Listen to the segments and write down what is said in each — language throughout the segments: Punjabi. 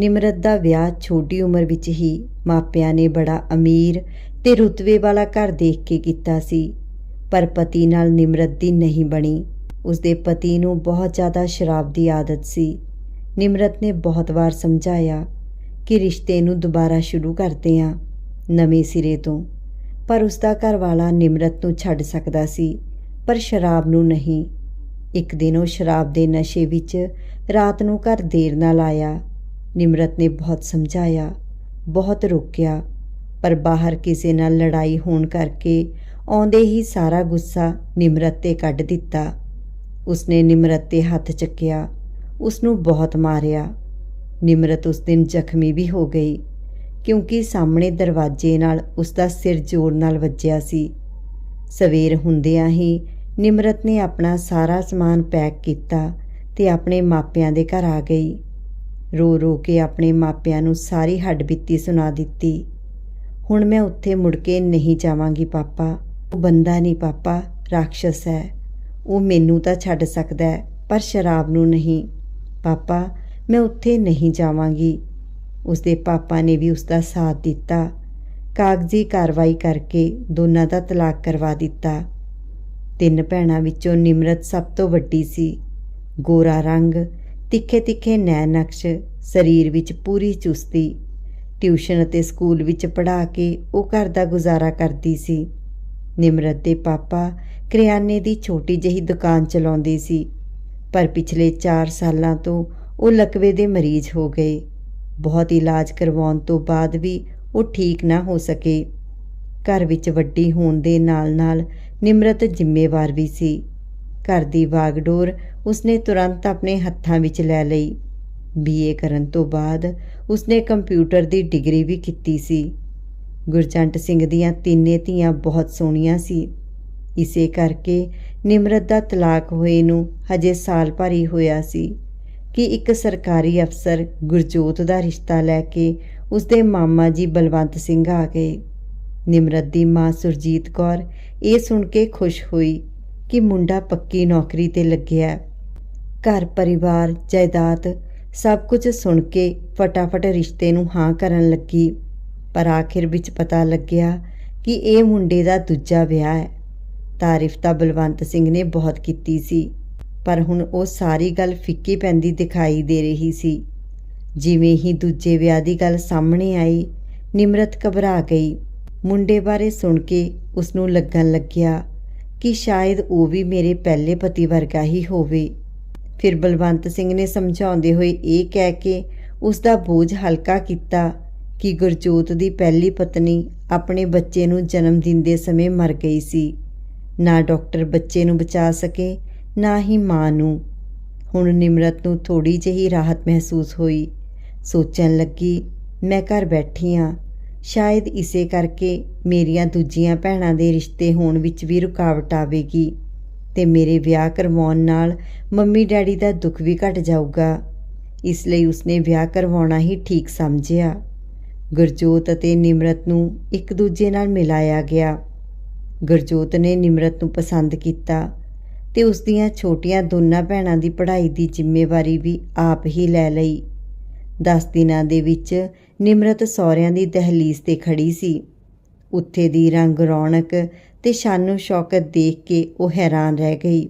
ਨਿਮਰਤ ਦਾ ਵਿਆਹ ਛੋਟੀ ਉਮਰ ਵਿੱਚ ਹੀ ਮਾਪਿਆਂ ਨੇ ਬੜਾ ਅਮੀਰ ਤੇ ਰੁਤਬੇ ਵਾਲਾ ਘਰ ਦੇਖ ਕੇ ਕੀਤਾ ਸੀ, ਪਰ ਪਤੀ ਨਾਲ ਨਿਮਰਤ ਦੀ ਨਹੀਂ ਬਣੀ। ਉਸਦੇ ਪਤੀ ਨੂੰ ਬਹੁਤ ਜ਼ਿਆਦਾ ਸ਼ਰਾਬ ਦੀ ਆਦਤ ਸੀ। ਨਿਮਰਤ ਨੇ ਬਹੁਤ ਵਾਰ ਸਮਝਾਇਆ ਕਿ ਰਿਸ਼ਤੇ ਨੂੰ ਦੁਬਾਰਾ ਸ਼ੁਰੂ ਕਰਦੇ ਹਾਂ, ਨਵੇਂ ਸਿਰੇ ਤੋਂ। ਪਰ ਉਸਦਾ ਘਰ ਵਾਲਾ ਨਿਮਰਤ ਨੂੰ ਛੱਡ ਸਕਦਾ ਸੀ, ਪਰ ਸ਼ਰਾਬ ਨੂੰ ਨਹੀਂ। ਇੱਕ ਦਿਨ ਉਹ ਸ਼ਰਾਬ ਦੇ ਨਸ਼ੇ ਵਿੱਚ ਰਾਤ ਨੂੰ ਘਰ ਦੇਰ ਨਾਲ ਆਇਆ। ਨਿਮਰਤ ਨੇ ਬਹੁਤ ਸਮਝਾਇਆ, ਬਹੁਤ ਰੋਕਿਆ, ਪਰ ਬਾਹਰ ਕਿਸੇ ਨਾਲ ਲੜਾਈ ਹੋਣ ਕਰਕੇ ਆਉਂਦੇ ਹੀ ਸਾਰਾ ਗੁੱਸਾ ਨਿਮਰਤ ਤੇ ਕੱਢ ਦਿੱਤਾ। ਉਸਨੇ ਨਿਮਰਤ ਤੇ ਹੱਥ ਚੱਕਿਆ ਉਸ ਨੂੰ ਬਹੁਤ ਮਾਰਿਆ। ਨਿਮਰਤ ਉਸ ਦਿਨ ਜ਼ਖਮੀ ਵੀ ਹੋ ਗਈ, ਕਿਉਂਕਿ ਸਾਹਮਣੇ ਦਰਵਾਜ਼ੇ ਨਾਲ ਉਸ ਦਾ ਸਿਰ ਜ਼ੋਰ ਨਾਲ ਵੱਜਿਆ ਸੀ। ਸਵੇਰ ਹੁੰਦਿਆਂ ਹੀ ਨਿਮਰਤ ਨੇ ਆਪਣਾ ਸਾਰਾ ਸਮਾਨ ਪੈਕ ਕੀਤਾ ਤੇ ਆਪਣੇ ਮਾਪਿਆਂ ਦੇ ਘਰ ਆ ਗਈ। ਰੋ ਰੋ ਕੇ ਆਪਣੇ ਮਾਪਿਆਂ ਨੂੰ ਸਾਰੀ ਹੱਡਬੀਤੀ ਸੁਣਾ ਦਿੱਤੀ। ਹੁਣ ਮੈਂ ਉੱਥੇ ਮੁੜ ਕੇ ਨਹੀਂ ਜਾਵਾਂਗੀ ਪਾਪਾ। ਉਹ ਬੰਦਾ ਨਹੀਂ ਪਾਪਾ, ਰਾਖਸ਼ਸ ਹੈ। ਉਹ ਮੈਨੂੰ ਤਾਂ ਛੱਡ ਸਕਦਾ ਹੈ, ਪਰ ਸ਼ਰਾਬ ਨੂੰ ਨਹੀਂ। ਪਾਪਾ, ਮੈਂ ਉੱਥੇ ਨਹੀਂ ਜਾਵਾਂਗੀ। ਉਸਦੇ ਪਾਪਾ ਨੇ ਵੀ ਉਸਦਾ ਸਾਥ ਦਿੱਤਾ। ਕਾਗਜ਼ੀ ਕਾਰਵਾਈ ਕਰਕੇ ਦੋਨਾਂ ਦਾ ਤਲਾਕ ਕਰਵਾ ਦਿੱਤਾ। ਤਿੰਨ ਭੈਣਾਂ ਵਿੱਚੋਂ ਨਿਮਰਤ ਸਭ ਤੋਂ ਵੱਡੀ ਸੀ। ਗੋਰਾ ਰੰਗ ਤਿੱਖੇ ਤਿੱਖੇ ਨੈਣ ਨਕਸ਼ ਸਰੀਰ ਵਿੱਚ ਪੂਰੀ ਚੁਸਤੀ, ਟਿਊਸ਼ਨ ਅਤੇ ਸਕੂਲ ਵਿੱਚ ਪੜ੍ਹਾ ਕੇ ਉਹ ਘਰ ਦਾ ਗੁਜ਼ਾਰਾ ਕਰਦੀ ਸੀ। ਨਿਮਰਤ ਦੇ ਪਾਪਾ ਕਰਿਆਨੇ ਦੀ ਛੋਟੀ ਜਿਹੀ ਦੁਕਾਨ ਚਲਾਉਂਦੇ ਸੀ, ਪਰ ਪਿਛਲੇ 4 ਸਾਲਾਂ ਤੋਂ ਉਹ ਲਕਵੇ ਦੇ ਮਰੀਜ਼ ਹੋ ਗਏ। ਬਹੁਤ ਇਲਾਜ ਕਰਵਾਉਣ ਤੋਂ ਬਾਅਦ ਵੀ ਉਹ ਠੀਕ ਨਾ ਹੋ ਸਕੇ। ਘਰ ਵਿੱਚ ਵੱਡੀ ਹੋਣ ਦੇ ਨਾਲ-ਨਾਲ ਨਿਮਰਤ ਜ਼ਿੰਮੇਵਾਰ ਵੀ ਸੀ। ਘਰ ਦੀ ਵਾਗਡੋਰ ਉਸਨੇ ਤੁਰੰਤ ਆਪਣੇ ਹੱਥਾਂ ਵਿੱਚ ਲੈ ਲਈ। ਬੀਏ ਕਰਨ ਤੋਂ ਬਾਅਦ ਉਸਨੇ ਕੰਪਿਊਟਰ ਦੀ ਡਿਗਰੀ ਵੀ ਕੀਤੀ ਸੀ। ਗੁਰਜੰਟ ਸਿੰਘ ਦੀਆਂ ਤਿੰਨੇ ਧੀਆਂ ਬਹੁਤ ਸੋਹਣੀਆਂ ਸੀ। ਇਸੇ ਕਰਕੇ ਨਿਮਰਤ ਦਾ ਤਲਾਕ ਹੋਏ ਨੂੰ ਹਜੇ ਸਾਲ ਭਰ ਹੀ ਹੋਇਆ ਸੀ ਕਿ ਇੱਕ ਸਰਕਾਰੀ ਅਫਸਰ ਗੁਰਜੋਤ ਦਾ ਰਿਸ਼ਤਾ ਲੈ ਕੇ ਉਸਦੇ ਮਾਮਾ ਜੀ ਬਲਵੰਤ ਸਿੰਘ ਆ ਗਏ। ਨਿਮਰਤ ਦੀ ਮਾਂ ਸੁਰਜੀਤ ਕੌਰ ਇਹ ਸੁਣ ਕੇ ਖੁਸ਼ ਹੋਈ ਕਿ ਮੁੰਡਾ ਪੱਕੀ ਨੌਕਰੀ ਤੇ ਲੱਗਿਆ। ਘਰ, ਪਰਿਵਾਰ, ਜਾਇਦਾਦ ਸਭ ਕੁਝ ਸੁਣ ਕੇ ਫਟਾਫਟ ਰਿਸ਼ਤੇ ਨੂੰ ਹਾਂ ਕਰਨ ਲੱਗੀ। ਪਰ ਆਖਿਰ ਵਿੱਚ ਪਤਾ ਲੱਗਿਆ ਕਿ ਇਹ ਮੁੰਡੇ ਦਾ ਦੂਜਾ ਵਿਆਹ ਹੈ। ਤਾਰੀਫ ਤਾਂ ਬਲਵੰਤ ਸਿੰਘ ਨੇ ਬਹੁਤ ਕੀਤੀ ਸੀ, ਪਰ ਹੁਣ ਉਹ ਸਾਰੀ ਗੱਲ ਫਿੱਕੀ ਪੈਂਦੀ ਦਿਖਾਈ ਦੇ ਰਹੀ ਸੀ। ਜਿਵੇਂ ਹੀ ਦੂਜੇ ਵਿਆਹ ਦੀ ਗੱਲ ਸਾਹਮਣੇ ਆਈ, ਨਿਮਰਤ ਘਬਰਾ ਗਈ। ਮੁੰਡੇ ਬਾਰੇ ਸੁਣ ਕੇ ਉਸ ਨੂੰ ਲੱਗਣ ਲੱਗਿਆ ਕਿ ਸ਼ਾਇਦ ਉਹ ਵੀ ਮੇਰੇ ਪਹਿਲੇ ਪਤੀ ਵਰਗਾ ਹੀ ਹੋਵੇ। ਫਿਰ ਬਲਵੰਤ ਸਿੰਘ ਨੇ ਸਮਝਾਉਂਦੇ ਹੋਏ ਇਹ ਕਹਿ ਕੇ ਉਸ ਦਾ ਬੋਝ ਹਲਕਾ ਕੀਤਾ ਕਿ ਗੁਰਜੋਤ ਦੀ ਪਹਿਲੀ ਪਤਨੀ ਆਪਣੇ ਬੱਚੇ ਨੂੰ ਜਨਮ ਦਿੰਦੇ ਸਮੇਂ ਮਰ ਗਈ ਸੀ। ਨਾ ਡਾਕਟਰ ਬੱਚੇ ਨੂੰ ਬਚਾ ਸਕੇ, ਨਾ ਹੀ ਮਾਂ ਨੂੰ। ਹੁਣ ਨਿਮਰਤ ਨੂੰ ਥੋੜੀ ਜਿਹੀ ਰਾਹਤ ਮਹਿਸੂਸ ਹੋਈ। ਸੋਚਣ ਲੱਗੀ, ਮੈਂ ਘਰ ਬੈਠੀ ਆ। ਸ਼ਾਇਦ ਇਸੇ ਕਰਕੇ ਮੇਰੀਆਂ ਦੂਜੀਆਂ ਭੈਣਾਂ ਦੇ ਰਿਸ਼ਤੇ ਹੋਣ ਵਿੱਚ ਵੀ ਰੁਕਾਵਟ ਆਵੇਗੀ। ਤੇ ਮੇਰੇ ਵਿਆਹ ਕਰਵਾਉਣ ਨਾਲ ਮੰਮੀ ਡੈਡੀ ਦਾ ਦੁੱਖ ਵੀ ਘਟ ਜਾਊਗਾ। ਇਸ ਲਈ ਉਸਨੇ ਵਿਆਹ ਕਰਵਾਉਣਾ ਹੀ ਠੀਕ ਸਮਝਿਆ। ਗੁਰਜੋਤ ਅਤੇ ਨਿਮਰਤ ਨੂੰ ਇੱਕ ਦੂਜੇ ਨਾਲ ਮਿਲਾਇਆ ਗਿਆ। ਗੁਰਜੋਤ ਨੇ ਨਿਮਰਤ ਨੂੰ ਪਸੰਦ ਕੀਤਾ ਤੇ ਉਸ ਦੀਆਂ ਛੋਟੀਆਂ ਦੋਨਾਂ ਭੈਣਾਂ ਦੀ ਪੜ੍ਹਾਈ ਦੀ ਜ਼ਿੰਮੇਵਾਰੀ ਵੀ ਆਪ ਹੀ ਲੈ ਲਈ। 10 ਦਿਨਾਂ ਦੇ ਵਿੱਚ ਨਿਮਰਤ ਸਹੁਰਿਆਂ ਦੀ ਦਹਲੀਜ਼ ਤੇ ਖੜੀ ਸੀ। ਉੱਥੇ ਦੀ ਰੰਗ ਰੌਣਕ ਤੇ ਸ਼ਾਨੂ ਸ਼ੌਕਤ ਦੇਖ ਕੇ ਉਹ ਹੈਰਾਨ ਰਹਿ ਗਈ।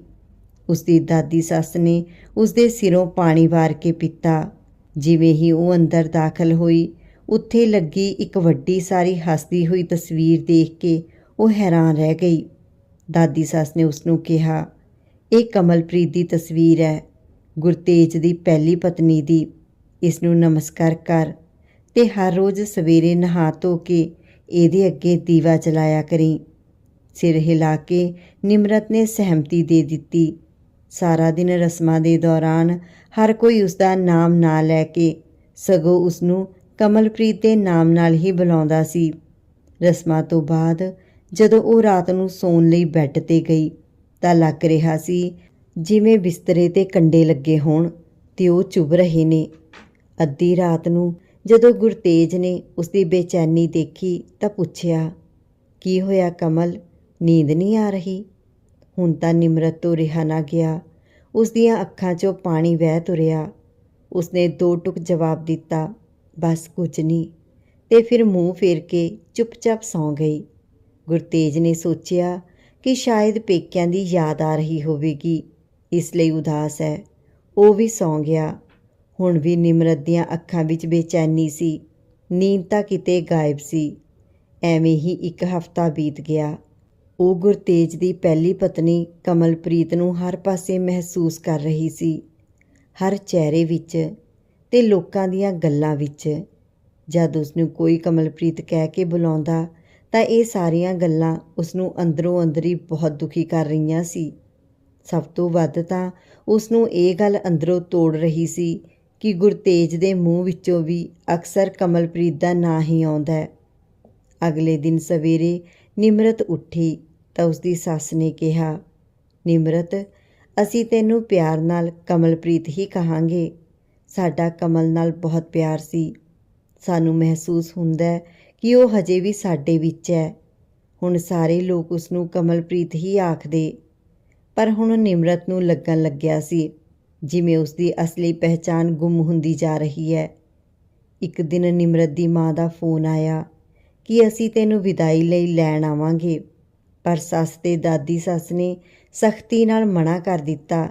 ਉਸ ਦੀ ਦਾਦੀ ਸੱਸ ਨੇ ਉਸ ਦੇ ਸਿਰੋਂ ਪਾਣੀ ਵਾਰ ਕੇ ਪੀਤਾ। ਜਿਵੇਂ ਹੀ ਉਹ ਅੰਦਰ ਦਾਖਲ ਹੋਈ, ਉੱਥੇ ਲੱਗੀ ਇੱਕ ਵੱਡੀ ਸਾਰੀ ਹੱਸਦੀ ਹੋਈ ਤਸਵੀਰ ਦੇਖ ਕੇ ਉਹ ਹੈਰਾਨ ਰਹਿ ਗਈ। ਦਾਦੀ ਸੱਸ ਨੇ ਉਸ ਨੂੰ ਕਿਹਾ, ਇਹ ਕਮਲਪ੍ਰੀਤ ਦੀ ਤਸਵੀਰ ਹੈ। ਗੁਰਤੇਜ ਦੀ ਪਹਿਲੀ ਪਤਨੀ ਦੀ। ਇਸ ਨੂੰ ਨਮਸਕਾਰ ਕਰ ਤੇ ਹਰ ਰੋਜ਼ ਸਵੇਰੇ ਨਹਾ ਧੋ ਕੇ ਇਹਦੇ ਅੱਗੇ ਦੀਵਾ ਜਲਾਇਆ ਕਰੀ। ਸਿਰ ਹਿਲਾ ਕੇ ਨਿਮਰਤ ਨੇ ਸਹਿਮਤੀ ਦੇ ਦਿੱਤੀ। ਸਾਰਾ ਦਿਨ ਰਸਮਾਂ ਦੇ ਦੌਰਾਨ ਹਰ ਕੋਈ ਉਸ ਦਾ ਨਾਮ ਨਾ ਲੈ ਕੇ ਸਗੋਂ ਉਸ ਨੂੰ ਕਮਲਪ੍ਰੀਤ ਦੇ ਨਾਮ ਨਾਲ ਹੀ ਬੁਲਾਉਂਦਾ ਸੀ। ਰਸਮਾਂ ਤੋਂ ਬਾਅਦ ਜਦੋਂ ਉਹ ਰਾਤ ਨੂੰ ਸੌਣ ਲਈ ਬੈੱਡ ਤੇ ਗਈ ਤਾਂ ਲੱਗ ਰਿਹਾ ਸੀ ਜਿਵੇਂ ਬਿਸਤਰੇ ਤੇ ਕੰਡੇ ਲੱਗੇ ਹੋਣ ਤੇ ਉਹ ਚੁੱਭ ਰਹੇ ਨੇ। ਅੱਧੀ ਰਾਤ ਨੂੰ ਜਦੋਂ ਗੁਰਤੇਜ ਨੇ ਉਸ ਦੀ ਬੇਚੈਨੀ ਦੇਖੀ ਤਾਂ ਪੁੱਛਿਆ, ਕੀ ਹੋਇਆ ਕਮਲ? ਨੀਂਦ ਨਹੀਂ ਆ ਰਹੀ। ਹੁਣ ਤਾਂ ਨਿਮਰਤ ਤੋਂ ਰਿਹਾ ਨਾ ਗਿਆ। ਉਸ ਦੀਆਂ ਅੱਖਾਂ 'ਚੋਂ ਪਾਣੀ ਵਹਿ ਤੁਰਿਆ। ਉਸਨੇ ਦੋ ਟੁਕ ਜਵਾਬ ਦਿੱਤਾ, ਬਸ ਕੁਝ ਨਹੀਂ। ਤੇ ਫਿਰ ਮੂੰਹ ਫੇਰ ਕੇ ਚੁੱਪਚਾਪ ਸੌਂ ਗਈ। ਗੁਰਤੇਜ ਨੇ ਸੋਚਿਆ ਕਿ ਸ਼ਾਇਦ ਪੇਕਿਆਂ ਦੀ ਯਾਦ ਆ ਰਹੀ ਹੋਵੇਗੀ। ਇਸ ਲਈ ਉਦਾਸ ਹੈ। ਉਹ ਵੀ ਸੌਂ ਗਿਆ। ਹੁਣ ਵੀ ਨਿਮਰਤ ਦੀਆਂ ਅੱਖਾਂ ਵਿੱਚ ਬੇਚੈਨੀ ਸੀ। ਨੀਂਦ ਤਾਂ ਕਿਤੇ ਗਾਇਬ ਸੀ। ਐਵੇਂ ਹੀ ਇੱਕ ਹਫ਼ਤਾ ਬੀਤ ਗਿਆ। ਉਹ ਗੁਰਤੇਜ ਦੀ ਪਹਿਲੀ ਪਤਨੀ ਕਮਲਪ੍ਰੀਤ ਨੂੰ ਹਰ ਪਾਸੇ ਮਹਿਸੂਸ ਕਰ ਰਹੀ ਸੀ, ਹਰ ਚਿਹਰੇ ਵਿੱਚ ਤੇ ਲੋਕਾਂ ਦੀਆਂ ਗੱਲਾਂ ਵਿੱਚ। ਜਦ ਉਸ ਨੂੰ ਕੋਈ ਕਮਲਪ੍ਰੀਤ ਕਹਿ ਕੇ ਬੁਲਾਉਂਦਾ, ਤਾਂ ਇਹ ਸਾਰੀਆਂ ਗੱਲਾਂ ਉਸ ਨੂੰ ਅੰਦਰੋਂ ਅੰਦਰੀ ਬਹੁਤ ਦੁਖੀ ਕਰ ਰਹੀਆਂ ਸੀ। ਸਭ ਤੋਂ ਵੱਧ ਤਾਂ ਉਸ ਨੂੰ ਇਹ ਗੱਲ ਅੰਦਰੋਂ ਤੋੜ ਰਹੀ ਸੀ ਕਿ ਗੁਰਤੇਜ ਦੇ ਮੂੰਹ ਵਿੱਚੋਂ ਵੀ ਅਕਸਰ ਕਮਲਪ੍ਰੀਤ ਦਾ ਨਾਂ ਹੀ ਆਉਂਦਾ ਹੈ। ਅਗਲੇ ਦਿਨ ਸਵੇਰੇ ਨਿਮਰਤ ਉੱਠੀ। ਤਾਂ ਉਸ ਦੀ ਸੱਸ ਨੇ ਕਿਹਾ, ਨਿਮਰਤ, ਅਸੀਂ ਤੈਨੂੰ ਪਿਆਰ ਨਾਲ ਕਮਲਪ੍ਰੀਤ ਹੀ ਕਹਾਂਗੇ। ਸਾਡਾ ਕਮਲ ਨਾਲ ਬਹੁਤ ਪਿਆਰ ਸੀ। ਸਾਨੂੰ ਮਹਿਸੂਸ ਹੁੰਦਾ ਕਿ ਉਹ ਹਜੇ ਵੀ ਸਾਡੇ ਵਿੱਚ ਹੈ। ਹੁਣ ਸਾਰੇ ਲੋਕ ਉਸ ਨੂੰ ਕਮਲਪ੍ਰੀਤ ਹੀ ਆਖਦੇ। ਪਰ ਹੁਣ ਨਿਮਰਤ ਨੂੰ ਲੱਗਣ ਲੱਗਿਆ ਸੀ, ਜਿਵੇਂ ਉਸ ਦੀ ਅਸਲੀ ਪਹਿਚਾਨ ਗੁੰਮ ਹੁੰਦੀ ਜਾ ਰਹੀ ਹੈ। ਇੱਕ ਦਿਨ ਨਿਮਰਤ ਦੀ ਮਾਂ ਦਾ ਫੋਨ ਆਇਆ ਕਿ ਅਸੀਂ ਤੈਨੂੰ ਵਿਦਾਈ ਲਈ ਲੈਣ ਆਵਾਂਗੇ। ਪਰ ਸੱਸ ਤੇ ਦਾਦੀ ਸੱਸ ਨੇ ਸਖਤੀ ਨਾਲ ਮਨਾ ਕਰ ਦਿੱਤਾ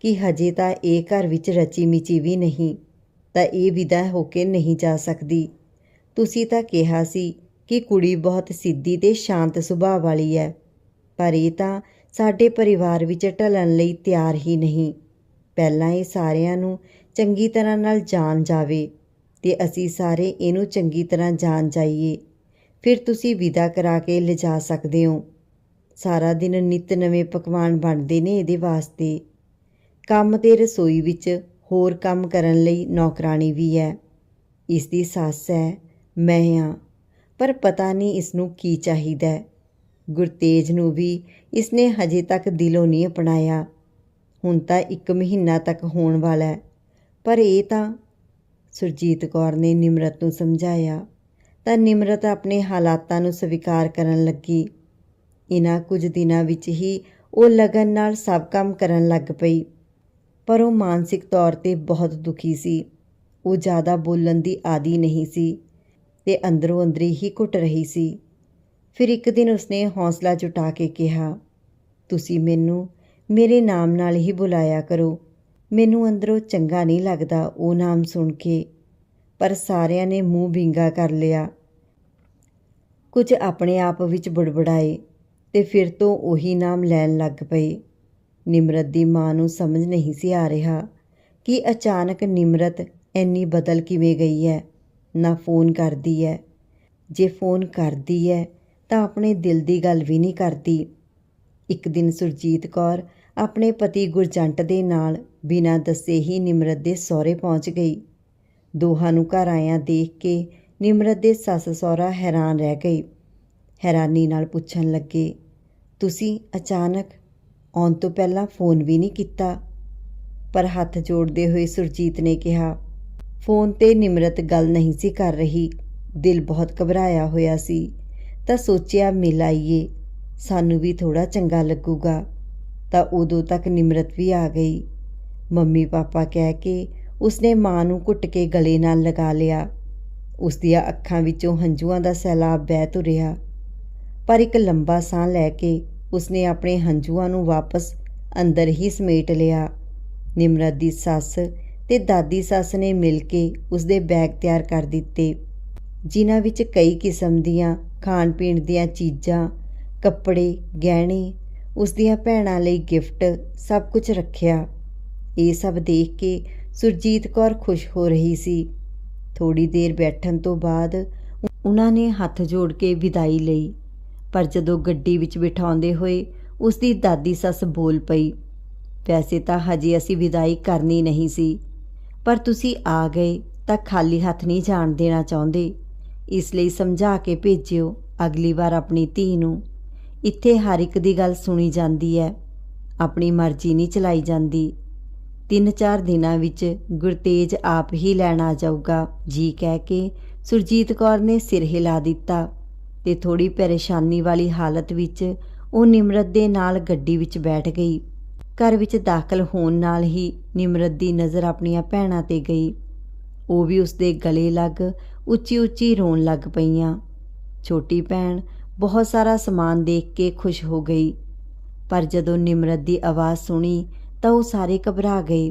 ਕਿ ਹਜੇ ਤਾਂ ਇਹ ਘਰ ਵਿੱਚ ਰਚੀ ਮਿਚੀ ਵੀ ਨਹੀਂ, ਤਾਂ ਇਹ ਵਿਦਾ ਹੋ ਕੇ ਨਹੀਂ ਜਾ ਸਕਦੀ। ਤੁਸੀਂ ਤਾਂ ਕਿਹਾ ਸੀ ਕਿ ਕੁੜੀ ਬਹੁਤ ਸਿੱਧੀ ਤੇ ਸ਼ਾਂਤ ਸੁਭਾਅ ਵਾਲੀ ਹੈ, ਪਰ ਇਹ ਤਾਂ ਸਾਡੇ ਪਰਿਵਾਰ ਵਿੱਚ ਢਲਣ ਲਈ ਤਿਆਰ ਹੀ ਨਹੀਂ। ਪਹਿਲਾਂ ਇਹ ਸਾਰਿਆਂ ਨੂੰ ਚੰਗੀ ਤਰ੍ਹਾਂ ਨਾਲ ਜਾਣ ਜਾਵੇ ਤੇ ਅਸੀਂ ਸਾਰੇ ਇਹਨੂੰ ਚੰਗੀ ਤਰ੍ਹਾਂ ਜਾਣ ਜਾਈਏ। ਫਿਰ ਤੁਸੀਂ ਵਿਦਾ ਕਰਾ ਕੇ ਲਿਜਾ ਸਕਦੇ ਹੋ। ਸਾਰਾ ਦਿਨ ਨਿਤ ਨਵੇਂ ਪਕਵਾਨ ਬਣਦੇ ਨੇ ਇਹਦੇ ਵਾਸਤੇ। ਕੰਮ ਤੇ ਰਸੋਈ ਵਿੱਚ ਹੋਰ ਕੰਮ ਕਰਨ ਲਈ ਨੌਕਰਾਣੀ ਵੀ ਹੈ। ਇਸ ਦੀ ਸੱਸ ਹੈ, ਮੈਂ ਹਾਂ, ਪਰ ਪਤਾ ਨਹੀਂ ਇਸ ਨੂੰ ਕੀ ਚਾਹੀਦਾ ਗੁਰਤੇਜ ਨੂੰ ਵੀ ਇਸਨੇ ਹਜੇ ਤੱਕ ਦਿਲੋਂ ਨਹੀਂ ਅਪਣਾਇਆ। ਹੁਣ ਤਾਂ ਇੱਕ ਮਹੀਨਾ ਤੱਕ ਹੋਣ ਵਾਲਾ ਹੈ, ਪਰ ਇਹ ਤਾਂ ਸੁਰਜੀਤ ਕੌਰ ਨੇ ਨਿਮਰਤ ਨੂੰ ਸਮਝਾਇਆ। ਤਾਂ ਨਿਮਰਤ ਆਪਣੇ ਹਾਲਾਤਾਂ ਨੂੰ ਸਵੀਕਾਰ ਕਰਨ ਲੱਗੀ। ਇਨ੍ਹਾਂ ਕੁਝ ਦਿਨਾਂ ਵਿੱਚ ਹੀ ਉਹ ਲਗਨ ਨਾਲ ਸਭ ਕੰਮ ਕਰਨ ਲੱਗ ਪਈ। ਪਰ ਉਹ ਮਾਨਸਿਕ ਤੌਰ ਤੇ ਬਹੁਤ ਦੁਖੀ ਸੀ। ਉਹ ਜ਼ਿਆਦਾ ਬੋਲਣ ਦੀ ਆਦੀ ਨਹੀਂ ਸੀ ਤੇ ਅੰਦਰੋਂ ਅੰਦਰੀ ਹੀ ਘੁੱਟ ਰਹੀ ਸੀ। ਫਿਰ ਇੱਕ ਦਿਨ ਉਸਨੇ ਹੌਸਲਾ ਜੁਟਾ ਕੇ ਕਿਹਾ, ਤੁਸੀਂ ਮੈਨੂੰ ਮੇਰੇ ਨਾਮ ਨਾਲ ਹੀ ਬੁਲਾਇਆ ਕਰੋ। ਮੈਨੂੰ ਅੰਦਰੋਂ ਚੰਗਾ ਨਹੀਂ ਲੱਗਦਾ ਉਹ ਨਾਮ ਸੁਣ ਕੇ, ਪਰ ਸਾਰਿਆਂ ਨੇ ਮੂੰਹ ਵਿੰਗਾ ਕਰ ਲਿਆ। ਕੁਝ ਆਪਣੇ ਆਪ ਵਿੱਚ ਬੁੜਬੜਾਏ। ਤੇ ਫਿਰ ਤੋਂ ਉਹੀ ਨਾਮ ਲੈਣ ਲੱਗ ਪਏ ਨਿਮਰਤ ਦੀ ਮਾਂ ਨੂੰ ਸਮਝ ਨਹੀਂ ਸੀ ਆ ਰਿਹਾ ਕਿ ਅਚਾਨਕ ਨਿਮਰਤ ਇੰਨੀ ਬਦਲ ਕਿਵੇਂ ਗਈ ਹੈ। ਨਾ ਫੋਨ ਕਰਦੀ ਹੈ। ਜੇ ਫੋਨ ਕਰਦੀ ਹੈ ਤਾਂ ਆਪਣੇ ਦਿਲ ਦੀ ਗੱਲ ਵੀ ਨਹੀਂ ਕਰਦੀ। ਇੱਕ ਦਿਨ ਸੁਰਜੀਤ ਕੌਰ ਆਪਣੇ ਪਤੀ ਗੁਰਜੰਟ ਦੇ ਨਾਲ ਬਿਨਾਂ ਦੱਸੇ ਹੀ ਨਿਮਰਤ ਦੇ ਸਹੁਰੇ ਪਹੁੰਚ ਗਈ। ਦੋਹਾਂ ਨੂੰ ਘਰ ਆਇਆਂ ਦੇਖ ਕੇ ਨਿਮਰਤ ਦੇ ਸੱਸ ਸਹੁਰਾ ਹੈਰਾਨ ਰਹਿ ਗਏ। ਹੈਰਾਨੀ ਨਾਲ ਪੁੱਛਣ ਲੱਗੇ ਤੁਸੀਂ ਅਚਾਨਕ ਆਉਣ ਤੋਂ ਪਹਿਲਾਂ ਫੋਨ ਵੀ ਨਹੀਂ ਕੀਤਾ, ਪਰ ਹੱਥ ਜੋੜਦੇ ਹੋਏ ਸੁਰਜੀਤ ਨੇ ਕਿਹਾ, ਫੋਨ ਤੇ ਨਿਮਰਤ ਗੱਲ ਨਹੀਂ ਸੀ ਕਰ ਰਹੀ, ਦਿਲ ਬਹੁਤ ਘਬਰਾਇਆ ਹੋਇਆ ਸੀ, ਤਾਂ ਸੋਚਿਆ, ਮਿਲ ਆਈਏ, ਸਾਨੂੰ ਵੀ ਥੋੜਾ ਚੰਗਾ ਲੱਗੂਗਾ। ਤਾਂ ਉਦੋਂ ਤੱਕ ਨਿਮਰਤ ਵੀ ਆ ਗਈ। ਮੰਮੀ ਪਾਪਾ ਕਹਿ ਕੇ ਉਸਨੇ ਮਾਂ ਨੂੰ ਘੁੱਟ ਕੇ ਗਲੇ ਨਾਲ ਲਗਾ ਲਿਆ। ਉਸ ਦੀਆਂ ਅੱਖਾਂ ਵਿੱਚੋਂ ਹੰਝੂਆਂ ਦਾ ਸੈਲਾਬ ਵਹਿ ਤੁਰਿਆ। ਪਰ ਇੱਕ ਲੰਬਾ ਸਾਹ ਲੈ ਕੇ ਉਸਨੇ ਆਪਣੇ ਹੰਝੂਆਂ ਨੂੰ ਵਾਪਸ ਅੰਦਰ ਹੀ ਸਮੇਟ ਲਿਆ। ਨਿਮਰਤ ਦੀ ਸੱਸ ਤੇ ਦਾਦੀ ਸੱਸ ਨੇ ਮਿਲ ਕੇ ਉਸਦੇ ਬੈਗ ਤਿਆਰ ਕਰ ਦਿੱਤੇ। ਜਿਨ੍ਹਾਂ ਵਿੱਚ ਕਈ ਕਿਸਮ ਦੀਆਂ ਖਾਣ ਪੀਣ ਦੀਆਂ ਚੀਜ਼ਾਂ, ਕੱਪੜੇ, ਗਹਿਣੇ ਉਸ ਦੀਆਂ ਭੈਣਾਂ ਲਈ ਗਿਫਟ, ਸਭ ਕੁਝ ਰੱਖਿਆ। ਇਹ ਸਭ ਦੇਖ ਕੇ ਸੁਰਜੀਤ ਕੌਰ ਖੁਸ਼ ਹੋ ਰਹੀ ਸੀ। ਥੋੜੀ ਦੇਰ ਬੈਠਣ ਤੋਂ ਬਾਅਦ ਉਹਨਾਂ ਨੇ ਹੱਥ ਜੋੜ ਕੇ ਵਿਦਾਈ ਲਈ। ਪਰ ਜਦੋਂ ਗੱਡੀ ਵਿੱਚ ਬਿਠਾਉਂਦੇ ਹੋਏ ਉਸ ਦੀ ਦਾਦੀ ਸੱਸ ਬੋਲ ਪਈ, ਵੈਸੇ ਤਾਂ ਹਜੇ ਅਸੀਂ ਵਿਦਾਈ ਕਰਨੀ ਨਹੀਂ ਸੀ, ਪਰ ਤੁਸੀਂ ਆ ਗਏ ਤਾਂ ਖਾਲੀ ਹੱਥ ਨਹੀਂ ਜਾਣ ਦੇਣਾ ਚਾਹੁੰਦੇ। ਇਸ ਲਈ ਸਮਝਾ ਕੇ ਭੇਜਿਓ ਅਗਲੀ ਵਾਰ ਆਪਣੀ ਧੀ ਨੂੰ। ਇੱਥੇ ਹਰ ਇੱਕ ਦੀ ਗੱਲ ਸੁਣੀ ਜਾਂਦੀ ਹੈ, ਆਪਣੀ ਮਰਜ਼ੀ ਨਹੀਂ ਚਲਾਈ ਜਾਂਦੀ। ਤਿੰਨ ਚਾਰ ਦਿਨਾਂ ਵਿੱਚ ਗੁਰਤੇਜ ਆਪ ਹੀ ਲੈਣ ਆ ਜਾਊਗਾ। ਜੀ ਕਹਿ ਕੇ ਸੁਰਜੀਤ ਕੌਰ ਨੇ ਸਿਰ ਹਿਲਾ ਦਿੱਤਾ। ਤੇ ਥੋੜੀ ਪਰੇਸ਼ਾਨੀ ਵਾਲੀ ਹਾਲਤ ਵਿੱਚ ਉਹ ਨਿਮਰਤ ਦੇ ਨਾਲ ਗੱਡੀ ਵਿੱਚ ਬੈਠ ਗਈ। ਘਰ ਵਿੱਚ ਦਾਖਲ ਹੋਣ ਨਾਲ ਹੀ ਨਿਮਰਤ ਦੀ ਨਜ਼ਰ ਆਪਣੀਆਂ ਭੈਣਾਂ ਤੇ ਗਈ। ਉਹ ਵੀ ਉਸਦੇ ਗਲੇ ਲੱਗ ਉੱਚੀ ਉੱਚੀ ਰੋਣ ਲੱਗ ਪਈਆਂ। ਛੋਟੀ ਭੈਣ ਬਹੁਤ ਸਾਰਾ ਸਮਾਨ ਦੇਖ ਕੇ ਖੁਸ਼ ਹੋ ਗਈ। ਪਰ ਜਦੋਂ ਨਿਮਰਤ ਦੀ ਆਵਾਜ਼ ਸੁਣੀ ਤਾਂ ਉਹ ਸਾਰੇ ਘਬਰਾ ਗਏ,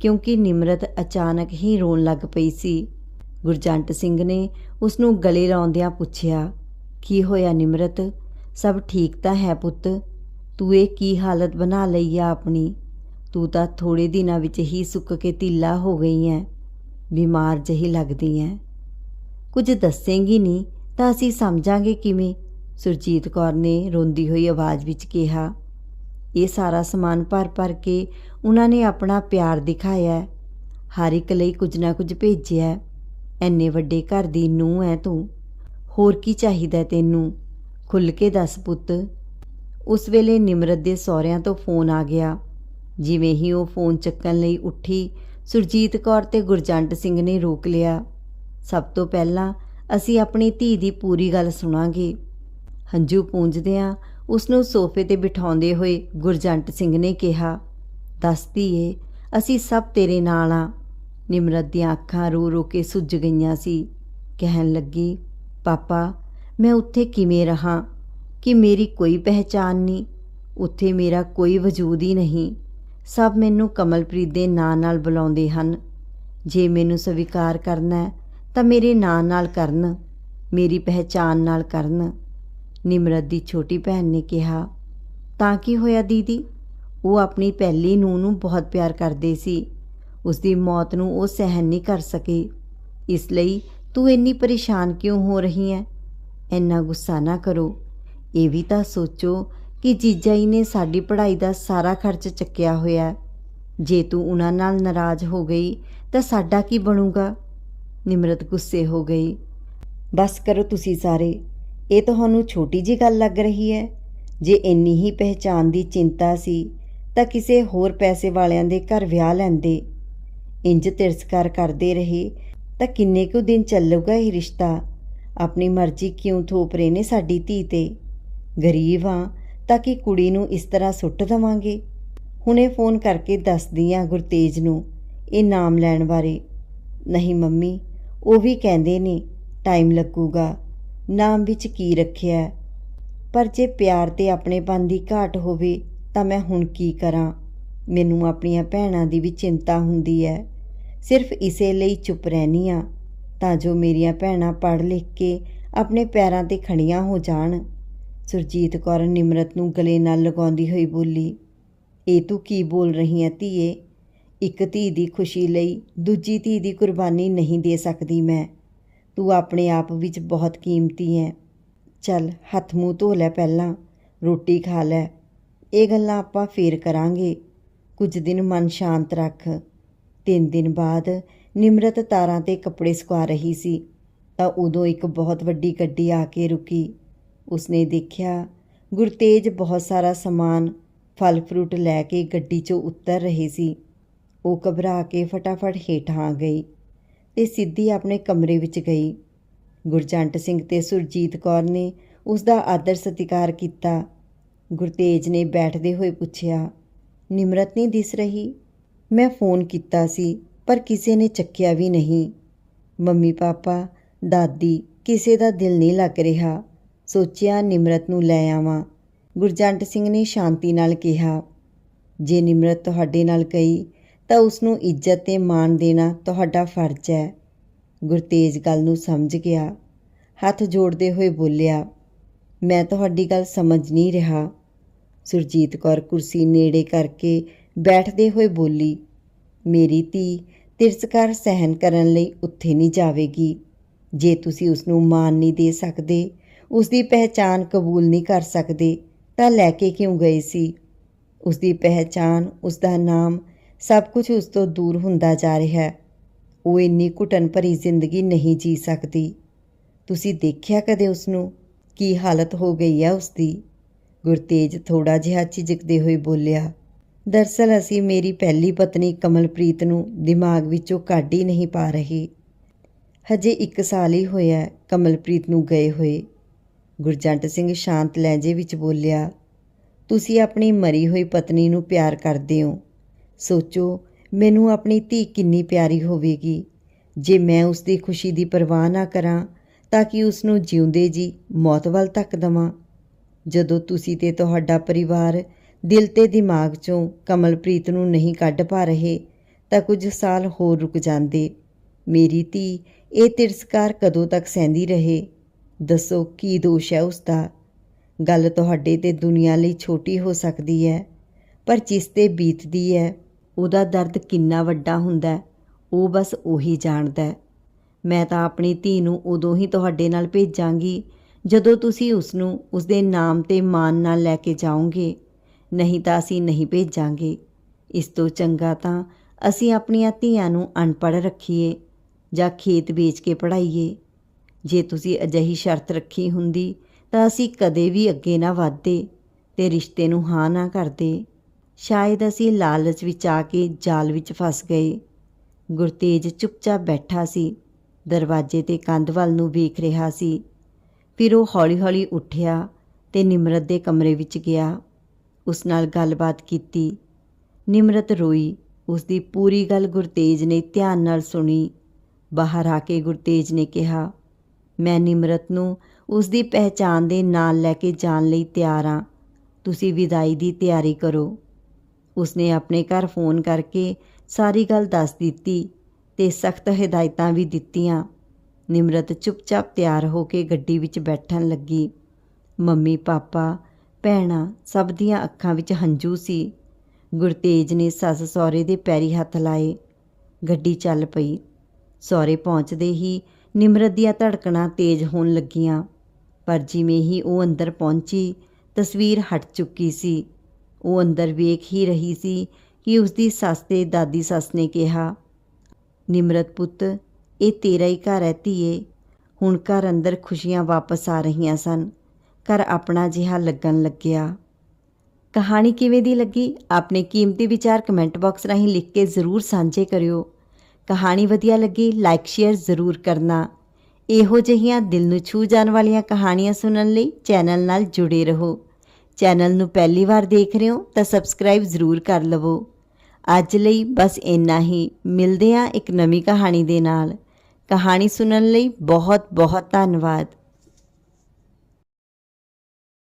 ਕਿਉਂਕਿ ਨਿਮਰਤ ਅਚਾਨਕ ਹੀ ਰੋਣ ਲੱਗ ਪਈ ਸੀ। ਗੁਰਜੰਟ ਸਿੰਘ ਨੇ ਉਸ ਨੂੰ ਗਲੇ ਲਾਉਂਦਿਆਂ ਪੁੱਛਿਆ ਕੀ ਹੋਇਆ ਨਿਮਰਤ? ਸਭ ਠੀਕ ਤਾਂ ਹੈ ਪੁੱਤ। ਤੂੰ ਇਹ ਕੀ ਹਾਲਤ ਬਣਾ ਲਈ ਆ ਆਪਣੀ? ਤੂੰ ਤਾਂ ਥੋੜੇ ਦਿਨਾਂ ਵਿੱਚ ਹੀ ਸੁੱਕ ਕੇ ਤੀਲਾ ਹੋ ਗਈ ਐ। ਬਿਮਾਰ ਜਹੀ ਲੱਗਦੀ ਐ। ਕੁਝ ਦੱਸੇਂਗੀ ਨਹੀਂ ਤਾਂ ਅਸੀਂ ਸਮਝਾਂਗੇ ਕਿਵੇਂ? ਸੁਰਜੀਤ ਕੌਰ ਨੇ ਰੋਂਦੀ ਹੋਈ ਆਵਾਜ਼ ਵਿੱਚ ਕਿਹਾ। ਇਹ ਸਾਰਾ ਸਮਾਨ ਭਰ ਭਰ ਕੇ ਉਹਨਾਂ ਨੇ ਆਪਣਾ ਪਿਆਰ ਦਿਖਾਇਆ ਹਰ ਇੱਕ ਲਈ ਕੁਝ ਨਾ ਕੁਝ ਭੇਜਿਆ ਹੈ। ਐਨੇ ਵੱਡੇ ਘਰ ਦੀ ਨੂੰਹ ਐ ਤੂੰ। ਹੋਰ ਕੀ ਚਾਹੀਦਾ ਤੈਨੂੰ? ਖੁੱਲ ਕੇ ਦੱਸ ਪੁੱਤ। ਉਸ ਵੇਲੇ ਨਿਮਰਤ ਦੇ ਸਹੁਰਿਆਂ ਤੋਂ ਫੋਨ ਆ ਗਿਆ। ਜਿਵੇਂ ਹੀ ਉਹ ਫੋਨ ਚੱਕਣ ਲਈ ਉੱਠੀ, ਸੁਰਜੀਤ ਕੌਰ ਤੇ ਗੁਰਜੰਟ ਸਿੰਘ ਨੇ ਰੋਕ ਲਿਆ। ਸਭ ਤੋਂ ਪਹਿਲਾਂ ਅਸੀਂ ਆਪਣੀ ਧੀ ਦੀ ਪੂਰੀ ਗੱਲ ਸੁਣਾਂਗੇ। ਹੰਝੂ ਪੂੰਝਦਿਆਂ ਉਸ ਨੂੰ ਸੋਫੇ ਤੇ ਬਿਠਾਉਂਦੇ ਹੋਏ ਗੁਰਜੰਟ ਸਿੰਘ ਨੇ ਕਿਹਾ, ਦੱਸ ਧੀਏ, ਅਸੀਂ ਸਭ ਤੇਰੇ ਨਾਲ ਆ। ਨਿਮਰਤ ਦੀਆਂ ਅੱਖਾਂ ਰੋ ਰੋ ਕੇ ਸੁੱਜ ਗਈਆਂ ਸੀ। ਕਹਿਣ ਲੱਗੀ ਪਾਪਾ, ਮੈਂ ਉੱਥੇ ਕਿਵੇਂ ਰਹਾ? ਕਿ ਮੇਰੀ ਕੋਈ ਪਹਿਚਾਨ ਨਹੀਂ? ਉੱਥੇ ਮੇਰਾ ਕੋਈ ਵਜੂਦ ਹੀ ਨਹੀਂ। ਸਭ ਮੈਨੂੰ ਕਮਲਪ੍ਰੀਤ ਦੇ ਨਾਂ ਨਾਲ ਬੁਲਾਉਂਦੇ ਹਨ। ਜੇ ਮੈਨੂੰ ਸਵੀਕਾਰ ਕਰਨਾ ਹੈ, ਤਾਂ ਮੇਰੇ ਨਾਂ ਨਾਲ ਕਰਨ, ਮੇਰੀ ਪਹਿਚਾਨ ਨਾਲ ਕਰਨ। ਨਿਮਰਤ ਦੀ ਛੋਟੀ ਭੈਣ ਨੇ ਕਿਹਾ, ਤਾਂ ਕੀ ਹੋਇਆ ਦੀਦੀ? ਉਹ ਆਪਣੀ ਪਹਿਲੀ ਨੂੰਹ ਨੂੰ ਬਹੁਤ ਪਿਆਰ ਕਰਦੇ ਸੀ। ਉਸ ਦੀ ਮੌਤ ਨੂੰ ਉਹ ਸਹਿਨ ਨਹੀਂ ਕਰ ਸਕੇ। ਇਸ ਲਈ ਤੂੰ ਇੰਨੀ ਪਰੇਸ਼ਾਨ ਕਿਉਂ ਹੋ ਰਹੀ ਹੈ ਇੰਨਾ ਗੁੱਸਾ ਨਾ ਕਰੋ। ਇਹ ਵੀ ਤਾਂ ਸੋਚੋ ਕਿ ਜੀਜਾ ਜੀ ਨੇ ਸਾਡੀ ਪੜ੍ਹਾਈ ਦਾ ਸਾਰਾ ਖਰਚ ਚੱਕਿਆ ਹੋਇਆ ਜੇ ਤੂੰ ਉਹਨਾਂ ਨਾਲ ਨਾਰਾਜ਼ ਹੋ ਗਈ, ਤਾਂ ਸਾਡਾ ਕੀ ਬਣੂਗਾ? ਨਿਮਰਤ ਗੁੱਸੇ ਹੋ ਗਈ। ਬਸ ਕਰੋ ਤੁਸੀਂ ਸਾਰੇ, ਇਹ ਤੁਹਾਨੂੰ ਛੋਟੀ ਜੀ ਗੱਲ ਲੱਗ ਰਹੀ ਹੈ। ਜੇ ਇੰਨੀ ਹੀ ਪਹਿਚਾਨ ਦੀ ਚਿੰਤਾ ਸੀ, ਤਾਂ ਕਿਸੇ ਹੋਰ ਪੈਸੇ ਵਾਲਿਆਂ ਦੇ ਘਰ ਵਿਆਹ ਲੈਂਦੇ। ਇੰਜ ਤਿਰਸਕਾਰ ਕਰਦੇ ਰਹੇ ਤਾਂ ਕਿੰਨੇ ਕੁ ਦਿਨ ਚੱਲੂਗਾ ਇਹ ਰਿਸ਼ਤਾ? ਆਪਣੀ ਮਰਜ਼ੀ ਕਿਉਂ ਥੋਪ ਰਹੇ ਨੇ ਸਾਡੀ ਧੀ ਤੇ? ਗਰੀਬ ਆ ਤਾਂ ਕਿ ਕੁੜੀ ਨੂੰ ਇਸ ਤਰ੍ਹਾਂ ਸੁੱਟ ਦਵਾਂਗੇ? ਹੁਣੇ ਫੋਨ ਕਰਕੇ ਦੱਸਦੀ ਆ ਗੁਰਤੇਜ ਨੂੰ ਇਹ ਨਾਮ ਲੈਣ ਬਾਰੇ। ਨਹੀਂ ਮੰਮੀ, ਉਹ ਵੀ ਕਹਿੰਦੇ ਨੇ, ਟਾਈਮ ਲੱਗੂਗਾ। ਨਾਮ ਵਿੱਚ ਕੀ ਰੱਖਿਆ? ਪਰ ਜੇ ਪਿਆਰ ਤੇ ਆਪਣੇਪਨ ਦੀ ਘਾਟ ਹੋਵੇ ਤਾਂ ਮੈਂ ਹੁਣ ਕੀ ਕਰਾਂ? ਮੈਨੂੰ ਆਪਣੀਆਂ ਭੈਣਾਂ ਦੀ ਵੀ ਚਿੰਤਾ ਹੁੰਦੀ ਹੈ। ਸਿਰਫ ਇਸੇ ਲਈ ਚੁੱਪ ਰਹਿਨੀ ਆ ਤਾਂ ਜੋ ਮੇਰੀਆਂ ਭੈਣਾਂ ਪੜ੍ਹ ਲਿਖ ਕੇ ਆਪਣੇ ਪੈਰਾਂ ਤੇ ਖੜੀਆਂ ਹੋ ਜਾਣ। ਸੁਰਜੀਤ ਕੌਰ ਨਿਮਰਤ ਨੂੰ ਗਲੇ ਨਾਲ ਲਗਾਉਂਦੀ ਹੋਈ ਬੋਲੀ, ਇਹ ਤੂੰ ਕੀ ਬੋਲ ਰਹੀ ਹੈ ਧੀਏ? ਇੱਕ ਧੀ ਦੀ ਖੁਸ਼ੀ ਲਈ ਦੂਜੀ ਧੀ ਦੀ ਕੁਰਬਾਨੀ ਨਹੀਂ ਦੇ ਸਕਦੀ ਮੈਂ। ਤੂੰ ਆਪਣੇ ਆਪ ਵਿੱਚ ਬਹੁਤ ਕੀਮਤੀ ਹੈ। ਚੱਲ ਹੱਥ ਮੂੰਹ ਧੋ ਲੈ ਪਹਿਲਾਂ, ਰੋਟੀ ਖਾ ਲੈ। ਇਹ ਗੱਲਾਂ ਆਪਾਂ ਫੇਰ ਕਰਾਂਗੇ। ਕੁਝ ਦਿਨ ਮਨ ਸ਼ਾਂਤ ਰੱਖ। ਤਿੰਨ ਦਿਨ ਬਾਅਦ ਨਿਮਰਤ ਤਾਰਾਂ ਤੇ ਕੱਪੜੇ ਸੁਕਾ ਰਹੀ ਸੀ, ਤਾਂ ਉਦੋਂ ਇੱਕ ਬਹੁਤ ਵੱਡੀ ਗੱਡੀ ਆ ਕੇ ਰੁਕੀ। ਉਸਨੇ ਦੇਖਿਆ, ਗੁਰਤੇਜ ਬਹੁਤ ਸਾਰਾ ਸਮਾਨ ਫਲ ਫਰੂਟ ਲੈ ਕੇ ਗੱਡੀ 'ਚੋਂ ਉਤਰ ਰਹੇ ਸੀ। ਉਹ ਘਬਰਾ ਕੇ ਫਟਾਫਟ ਹੇਠਾਂ ਆ ਗਈ ਤੇ ਸਿੱਧੀ ਆਪਣੇ ਕਮਰੇ ਵਿੱਚ ਗਈ। ਗੁਰਜੰਟ ਸਿੰਘ ਤੇ ਸੁਰਜੀਤ ਕੌਰ ਨੇ ਉਸ ਦਾ ਆਦਰ ਸਤਿਕਾਰ ਕੀਤਾ। ਗੁਰਤੇਜ ਨੇ ਬੈਠਦੇ ਹੋਏ ਪੁੱਛਿਆ, ਨਿਮਰਤ ਨਹੀਂ ਦਿਸ ਰਹੀ? ਮੈਂ ਫੋਨ ਕੀਤਾ ਸੀ, ਪਰ ਕਿਸੇ ਨੇ ਚੱਕਿਆ ਵੀ ਨਹੀਂ। ਮੰਮੀ, ਪਾਪਾ, ਦਾਦੀ ਕਿਸੇ ਦਾ ਦਿਲ ਨਹੀਂ ਲੱਗ ਰਿਹਾ। ਸੋਚਿਆ ਨਿਮਰਤ ਨੂੰ ਲੈ ਆਵਾਂ। ਗੁਰਜੰਟ ਸਿੰਘ ਨੇ ਸ਼ਾਂਤੀ ਨਾਲ ਕਿਹਾ, ਜੇ ਨਿਮਰਤ ਤੁਹਾਡੇ ਨਾਲ ਗਈ, ਤਾਂ ਉਸ ਨੂੰ ਇੱਜ਼ਤ ਤੇ ਮਾਣ ਦੇਣਾ ਤੁਹਾਡਾ ਫਰਜ਼ ਹੈ। ਗੁਰਤੇਜ ਗੱਲ ਨੂੰ ਸਮਝ ਗਿਆ। ਹੱਥ ਜੋੜਦੇ ਹੋਏ ਬੋਲਿਆ, ਮੈਂ ਤੁਹਾਡੀ ਗੱਲ ਸਮਝ ਨਹੀਂ ਰਿਹਾ। ਸੁਰਜੀਤ ਕੌਰ ਕੁਰਸੀ ਨੇੜੇ ਕਰਕੇ ਬੈਠਦੇ ਹੋਏ ਬੋਲੀ, ਮੇਰੀ ਧੀ ਤਿਰਸਕਾਰ ਸਹਿਨ ਕਰਨ ਲਈ ਉੱਥੇ ਨਹੀਂ ਜਾਵੇਗੀ। ਜੇ ਤੁਸੀਂ ਉਸ ਨੂੰ ਮਾਨ ਨਹੀਂ ਦੇ ਸਕਦੇ ਉਸ ਦੀ ਪਹਿਚਾਨ ਕਬੂਲ ਨਹੀਂ ਕਰ ਸਕਦੇ, ਤਾਂ ਲੈ ਕੇ ਕਿਉਂ ਗਏ ਸੀ? ਉਸ ਦੀ ਪਹਿਚਾਨ ਉਸ ਦਾ ਨਾਮ, ਸਭ ਕੁਝ ਉਸ ਤੋਂ ਦੂਰ ਹੁੰਦਾ ਜਾ ਰਿਹਾ ਹੈ। ਉਹ ਇੰਨੀ ਘੁਟਨ ਭਰੀ ਜ਼ਿੰਦਗੀ ਨਹੀਂ ਜੀ ਸਕਦੀ। ਤੁਸੀਂ ਦੇਖਿਆ ਕਦੇ ਉਸ ਨੂੰ ਕੀ ਹਾਲਤ ਹੋ ਗਈ ਹੈ ਉਸ ਦੀ ਗੁਰਤੇਜ ਥੋੜਾ ਜਿਹਾ ਝਿਜਕਦੇ ਹੋਏ ਬੋਲਿਆ ਦਰਸਲ ਅਸੀਂ ਮੇਰੀ ਪਹਿਲੀ ਪਤਨੀ ਕਮਲਪ੍ਰੀਤ ਨੂੰ ਦਿਮਾਗ ਵਿੱਚੋਂ ਕੱਢ ਹੀ ਨਹੀਂ ਪਾ ਰਹੀ। ਹਜੇ 1 ਸਾਲ ਹੀ ਹੋਇਆ ਕਮਲਪ੍ਰੀਤ ਨੂੰ ਗਏ ਹੋਏ। ਗੁਰਜੰਟ ਸਿੰਘ ਸ਼ਾਂਤ ਲਹਿਜੇ ਵਿੱਚ ਬੋਲਿਆ, ਤੁਸੀਂ ਆਪਣੀ ਮਰੀ ਹੋਈ ਪਤਨੀ ਨੂੰ ਪਿਆਰ ਕਰਦੇ ਹੋ। ਸੋਚੋ, ਮੈਨੂੰ ਆਪਣੀ ਧੀ ਕਿੰਨੀ ਪਿਆਰੀ ਹੋਵੇਗੀ। ਜੇ ਮੈਂ ਉਸ ਦੀ ਖੁਸ਼ੀ ਦੀ ਪਰਵਾਹ ਨਾ ਕਰਾਂ, ਤਾਂ ਕਿ ਉਸ ਨੂੰ ਜਿਉਂਦੇ ਜੀ ਮੌਤ ਵੱਲ ਤੱਕ ਦਵਾਂ? ਜਦੋਂ ਤੁਸੀਂ ਤੇ ਤੁਹਾਡਾ ਪਰਿਵਾਰ ਦਿਲ ਤੇ ਦਿਮਾਗ 'ਚੋਂ ਕਮਲਪ੍ਰੀਤ ਨੂੰ ਨਹੀਂ ਕੱਢ ਪਾ ਰਹੇ ਤਾਂ ਕੁਝ ਸਾਲ ਹੋਰ ਰੁਕ ਜਾਂਦੇ। ਮੇਰੀ ਧੀ ਇਹ ਤਿਰਸਕਾਰ ਕਦੋਂ ਤੱਕ ਸਹਿੰਦੀ ਰਹੇ? ਦੱਸੋ, ਕੀ ਦੋਸ਼ ਹੈ ਉਸ ਦਾ ਗੱਲ ਤੁਹਾਡੇ ਤੇ ਦੁਨੀਆ ਲਈ ਛੋਟੀ ਹੋ ਸਕਦੀ ਹੈ, ਪਰ ਜਿਸ ਤੇ ਬੀਤਦੀ ਹੈ, ਉਹਦਾ ਦਰਦ ਕਿੰਨਾ ਵੱਡਾ ਹੁੰਦਾ ਉਹ ਬਸ ਉਹੀ ਜਾਣਦਾ ਮੈਂ ਤਾਂ ਆਪਣੀ ਧੀ ਨੂੰ ਉਦੋਂ ਹੀ ਤੁਹਾਡੇ ਨਾਲ ਭੇਜਾਂਗੀ ਜਦੋਂ ਤੁਸੀਂ ਉਸ ਨੂੰ ਉਸ ਦੇ ਨਾਮ ਤੇ ਮਾਣ ਨਾਲ ਲੈ ਕੇ ਜਾਓਗੇ। ਨਹੀਂ ਤਾਂ ਅਸੀਂ ਨਹੀਂ ਭੇਜਾਂਗੇ। ਇਸ ਤੋਂ ਚੰਗਾ ਤਾਂ ਅਸੀਂ ਆਪਣੀਆਂ ਧੀਆਂ ਨੂੰ ਅਨਪੜ੍ਹ ਰੱਖੀਏ ਜਾਂ ਖੇਤ ਵੇਚ ਕੇ ਪੜ੍ਹਾਈਏ। ਜੇ ਤੁਸੀਂ ਅਜਿਹੀ ਸ਼ਰਤ ਰੱਖੀ ਹੁੰਦੀ ਤਾਂ ਅਸੀਂ ਕਦੇ ਵੀ ਅੱਗੇ ਨਾ ਵਧਦੇ ਤੇ ਰਿਸ਼ਤੇ ਨੂੰ ਹਾਂ ਨਾ ਕਰਦੇ। ਸ਼ਾਇਦ ਅਸੀਂ ਲਾਲਚ ਵਿੱਚ ਆ ਕੇ ਜਾਲ ਵਿੱਚ ਫਸ ਗਏ। ਗੁਰਤੇਜ ਚੁੱਪਚਾਪ ਬੈਠਾ ਸੀ। ਦਰਵਾਜ਼ੇ ਤੇ ਕੰਧ ਵੱਲ ਨੂੰ ਵੇਖ ਰਿਹਾ ਸੀ। ਫਿਰ ਉਹ ਹੌਲੀ-ਹੌਲੀ ਉੱਠਿਆ ਤੇ ਨਿਮਰਤ ਦੇ ਕਮਰੇ ਵਿੱਚ ਗਿਆ। ਉਸ ਨਾਲ ਗੱਲਬਾਤ ਕੀਤੀ। ਨਿਮਰਤ ਰੋਈ। ਉਸ ਦੀ ਪੂਰੀ ਗੱਲ ਗੁਰਤੇਜ ਨੇ ਧਿਆਨ ਨਾਲ ਸੁਣੀ। ਬਾਹਰ ਆ ਕੇ ਗੁਰਤੇਜ ਨੇ ਕਿਹਾ, ਮੈਂ ਨਿਮਰਤ ਨੂੰ ਉਸ ਦੀ ਪਹਿਚਾਣ ਦੇ ਨਾਲ ਲੈ ਕੇ ਜਾਣ ਲਈ ਤਿਆਰ ਹਾਂ ਤੁਸੀਂ ਵਿਦਾਈ ਦੀ ਤਿਆਰੀ ਕਰੋ। ਉਸਨੇ ਆਪਣੇ ਘਰ ਫੋਨ ਕਰਕੇ ਸਾਰੀ ਗੱਲ ਦੱਸ ਦਿੱਤੀ ਤੇ ਸਖਤ ਹਦਾਇਤਾਂ ਵੀ ਦਿੱਤੀਆਂ। ਨਿਮਰਤ ਚੁੱਪਚਾਪ ਤਿਆਰ ਹੋ ਕੇ ਗੱਡੀ ਵਿੱਚ ਬੈਠਣ ਲੱਗੀ। ਮੰਮੀ, ਪਾਪਾ ਭੈਣਾਂ, ਸਭ ਦੀਆਂ ਅੱਖਾਂ ਵਿੱਚ ਹੰਝੂ ਸੀ। ਗੁਰਤੇਜ ਨੇ ਸੱਸ ਸਹੁਰੇ ਦੇ ਪੈਰੀ ਹੱਥ ਲਾਏ। ਗੱਡੀ ਚੱਲ ਪਈ। ਸਹੁਰੇ ਪਹੁੰਚਦੇ ਹੀ ਨਿਮਰਤ ਦੀਆਂ ਧੜਕਣਾਂ ਤੇਜ਼ ਹੋਣ ਲੱਗੀਆਂ। ਪਰ ਜਿਵੇਂ ਹੀ ਉਹ ਅੰਦਰ ਪਹੁੰਚੀ, ਤਸਵੀਰ ਹਟ ਚੁੱਕੀ ਸੀ। ਉਹ ਅੰਦਰ ਵੇਖ ਹੀ ਰਹੀ ਸੀ ਕਿ ਉਸ ਦੀ ਸੱਸ ਤੇ ਦਾਦੀ ਸੱਸ ਨੇ ਕਿਹਾ, ਨਿਮਰਤ ਪੁੱਤ, ਇਹ ਤੇਰਾ ਹੀ ਘਰ ਹੈ ਧੀਏ। ਹੁਣ ਘਰ ਅੰਦਰ ਖੁਸ਼ੀਆਂ ਵਾਪਸ ਆ ਰਹੀਆਂ ਸਨ। ਘਰ ਆਪਣਾ ਜਿਹਾ ਲੱਗਣ ਲੱਗਿਆ। ਕਹਾਣੀ ਕਿਵੇਂ ਦੀ ਲੱਗੀ? ਆਪਣੇ ਕੀਮਤੀ ਵਿਚਾਰ ਕਮੈਂਟ ਬਾਕਸ ਰਾਹੀਂ ਲਿਖ ਕੇ ਜ਼ਰੂਰ ਸਾਂਝੇ ਕਰਿਓ। ਕਹਾਣੀ ਵਧੀਆ ਲੱਗੀ ਲਾਈਕ ਸ਼ੇਅਰ ਜ਼ਰੂਰ ਕਰਨਾ। ਇਹੋ ਜਿਹੀਆਂ ਦਿਲ ਨੂੰ ਛੂ ਜਾਣ ਵਾਲੀਆਂ ਕਹਾਣੀਆਂ ਸੁਣਨ ਲਈ ਚੈਨਲ ਨਾਲ ਜੁੜੇ ਰਹੋ। ਚੈਨਲ ਨੂੰ ਪਹਿਲੀ ਵਾਰ ਦੇਖ ਰਹੇ ਹੋ ਤਾਂ ਸਬਸਕ੍ਰਾਈਬ ਜ਼ਰੂਰ ਕਰ ਲਵੋ। ਅੱਜ ਲਈ ਬਸ ਇੰਨਾ ਹੀ। ਮਿਲਦੇ ਹਾਂ ਇੱਕ ਨਵੀਂ ਕਹਾਣੀ ਦੇ ਨਾਲ। ਕਹਾਣੀ ਸੁਣਨ ਲਈ ਬਹੁਤ ਬਹੁਤ ਧੰਨਵਾਦ।